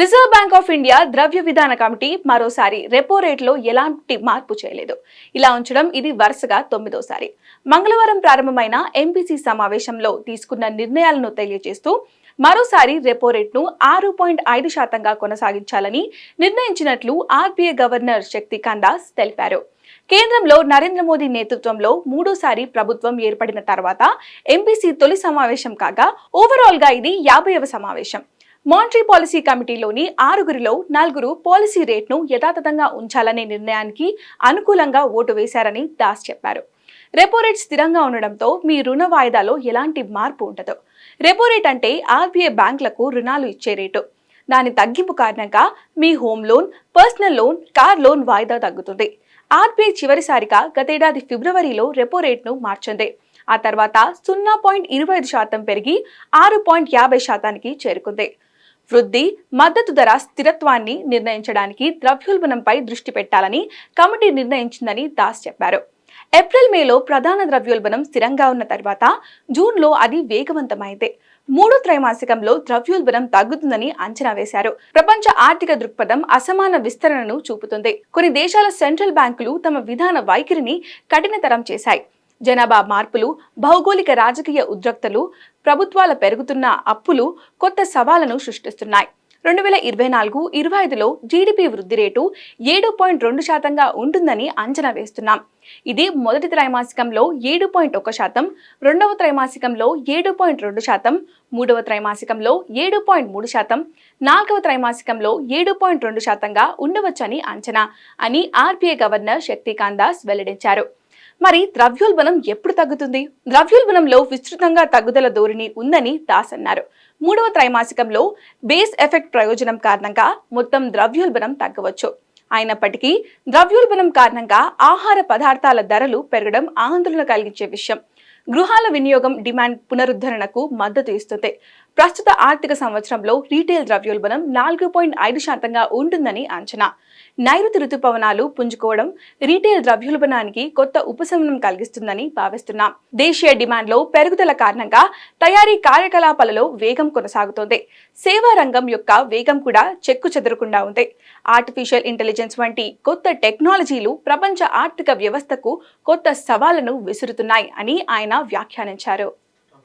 Reserve bank of India ద్రవ్య విధాన committee మరోసారి రెపో రేట్లో ఎలాంటి మార్పు చేయలేదు. ఇలా ఉంచడం ఇది వరుసగా తొమ్మిదోసారి. మంగళవారం ప్రారంభమైన ఎంపీసీ సమావేశంలో తీసుకున్న నిర్ణయాలను తెలియజేస్తూ మరోసారి రెపో రేట్ను ఆరు పాయింట్ ఐదు శాతంగా కొనసాగించాలని నిర్ణయించినట్లు ఆర్బీఐ గవర్నర్ శక్తికాంత్ దాస్ తెలిపారు. కేంద్రంలో నరేంద్ర మోదీ నేతృత్వంలో మూడోసారి ప్రభుత్వం ఏర్పడిన తర్వాత ఎంపీసీ తొలి సమావేశం కాగా ఓవరాల్గా ఇది యాభైవ సమావేశం. మానిటరీ పాలసీ కమిటీలోని ఆరుగురిలో నలుగురు పాలసీ రేట్ను యథాతథంగా ఉంచాలనే నిర్ణయానికి అనుకూలంగా ఓటు వేశారని దాస్ చెప్పారు. రెపో రేట్ స్థిరంగా ఉండడంతో మీ రుణ వాయిదాలో ఎలాంటి మార్పు ఉండదు. రెపో రేట్ అంటే ఆర్బీఐ బ్యాంకులకు రుణాలు ఇచ్చే రేటు. దాని తగ్గింపు కారణంగా మీ home loan personal loan car loan వాయిదా తగ్గుతుంది. ఆర్బీఐ చివరిసారిగా గతేడాది ఫిబ్రవరిలో రెపో రేట్ను మార్చింది. ఆ తర్వాత సున్నా పాయింట్ ఇరవై ఐదు శాతం పెరిగి ఆరు పాయింట్ యాభై శాతానికి చేరుకుంది. వృద్ధి మద్దతు ధర స్థిరత్వాన్ని నిర్ణయించడానికి ద్రవ్యోల్బణంపై దృష్టి పెట్టాలని కమిటీ నిర్ణయించిందని దాస్ చెప్పారు. ఏప్రిల్ మేలో ప్రధాన ద్రవ్యోల్బణం స్థిరంగా ఉన్న తర్వాత జూన్లో అది వేగవంతమైంది. మూడో త్రైమాసికంలో ద్రవ్యోల్బణం తగ్గుతుందని అంచనా వేశారు. ప్రపంచ ఆర్థిక దృక్పథం అసమాన విస్తరణను చూపుతుంది. కొన్ని దేశాల సెంట్రల్ బ్యాంకులు తమ విధాన వైఖరిని కఠినతరం చేశాయి. జనాభా మార్పులు భౌగోళిక రాజకీయ ఉద్రక్తలు ప్రభుత్వాల పెరుగుతున్న అప్పులు కొత్త సవాళ్ళను సృష్టిస్తున్నాయి. రెండు వేల ఇరవై నాలుగు ఇరవై ఐదులో జీడిపి వృద్ధి రేటు ఏడు పాయింట్ రెండు శాతంగా ఉంటుందని అంచనా వేస్తున్నాం. ఇది మొదటి త్రైమాసికంలో ఏడు పాయింట్ ఒక శాతం రెండవ త్రైమాసికంలో ఏడు పాయింట్ రెండు శాతం మూడవ త్రైమాసికంలో ఏడు పాయింట్ మూడు శాతం నాలుగవ త్రైమాసికంలో ఏడు పాయింట్ రెండు శాతంగా ఉండవచ్చని అంచనా అని ఆర్బీఐ గవర్నర్ శక్తికాంత్ దాస్ వెల్లడించారు. మరి ద్రవ్యోల్బణం ఎప్పుడు తగ్గుతుంది? ద్రవ్యోల్బణంలో విస్తృతంగా తగ్గుదల ధోరణి ఉందని దాస్ అన్నారు. మూడవ త్రైమాసికంలో బేస్ ఎఫెక్ట్ ప్రయోజనం కారణంగా మొత్తం ద్రవ్యోల్బణం తగ్గవచ్చు. అయినప్పటికీ ద్రవ్యోల్బణం కారణంగా ఆహార పదార్థాల ధరలు పెరగడం ఆందోళన కలిగించే విషయం. గృహాల వినియోగం డిమాండ్ పునరుద్ధరణకు మద్దతు ఇస్తుంది. ప్రస్తుత ఆర్థిక సంవత్సరంలో రీటైల్ ద్రవ్యోల్బణం నాలుగు పాయింట్ ఐదు శాతంగా ఉంటుందని అంచనా. నైరుతి ఋతుపవనాలు పుంజుకోవడం రీటైల్ ద్రవ్యోల్బణానికి కొత్త ఉపశమనం కలిగిస్తుందని భావిస్తున్నాం. దేశీయ డిమాండ్లో పెరుగుదల కారణంగా తయారీ కార్యకలాపాలలో వేగం కొనసాగుతోంది. సేవా రంగం యొక్క వేగం కూడా చెక్కు చెదరకుండా ఉంది. ఆర్టిఫిషియల్ ఇంటెలిజెన్స్ వంటి కొత్త టెక్నాలజీలు ప్రపంచ ఆర్థిక వ్యవస్థకు కొత్త సవాళ్ళను విసురుతున్నాయి అని ఆయన వ్యాఖ్యానించారు.